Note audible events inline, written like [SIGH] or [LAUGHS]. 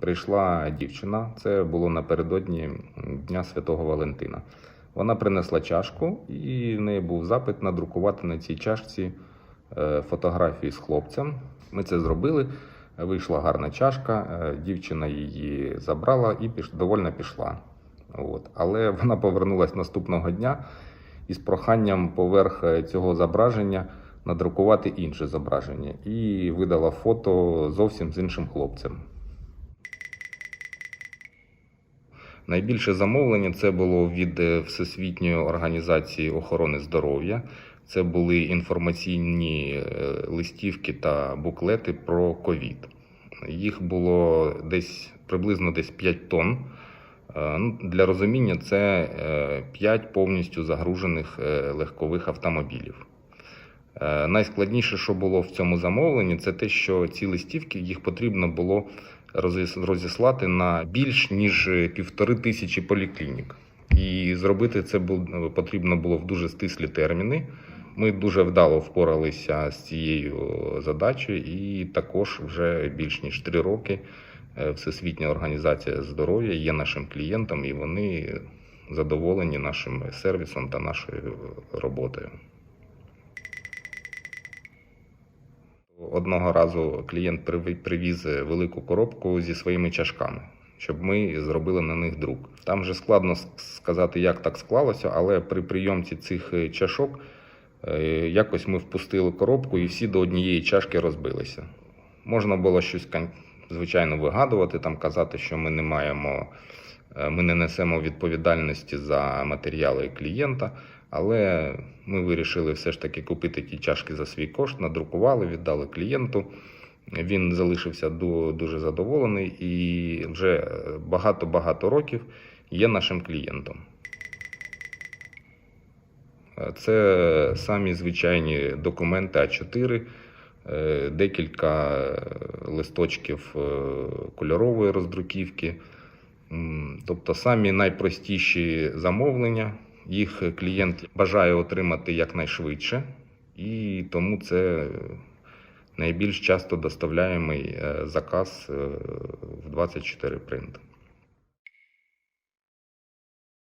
прийшла дівчина. Це було напередодні Дня Святого Валентина. Вона принесла чашку, і в неї був запит надрукувати на цій чашці е, фотографії з хлопцем. Ми це зробили. Вийшла гарна чашка, е, дівчина її забрала і піш... довольно пішла. От. Але [LAUGHS] вона повернулася наступного дня із проханням поверх е, цього зображення надрукувати інше зображення і видала фото зовсім з іншим хлопцем. Найбільше замовлення це було від е, Всесвітньої організації охорони здоров'я. Це були інформаційні е, листівки та буклети про ковід. Їх було десь приблизно десь 5 тонн. Е, ну, Для розуміння, це 5 повністю загружених легкових автомобілів. Найскладніше, що було в цьому замовленні, це те, що ці листівки їх потрібно було розіслати на більш ніж півтори тисячі поліклінік. І зробити це потрібно було в дуже стислі терміни. Ми дуже вдало впоралися з цією задачею, і також вже більш ніж три роки е, Всесвітня організація здоров'я є нашим клієнтом, і вони задоволені нашим сервісом та нашою роботою. Одного разу клієнт приві- привіз велику коробку зі своїми чашками, щоб ми зробили на них друк. Там вже складно сказати, як так склалося, але при прийомці цих е, чашок е, якось ми впустили коробку і всі до однієї чашки розбилися. Можна було щось звичайно вигадувати, там казати, що ми не маємо, е, ми не несемо відповідальності за матеріали клієнта. Але ми вирішили все ж таки купити ті чашки за свій кошт, надрукували, віддали клієнту. Він залишився дуже задоволений і вже багато-багато років є нашим клієнтом. Це самі звичайні документи А4, е, декілька листочків е, кольорової роздруківки. Тобто самі найпростіші замовлення. Їх клієнт бажає отримати якнайшвидше, і тому це найбільш часто доставляємий е, заказ е, в 24 принт.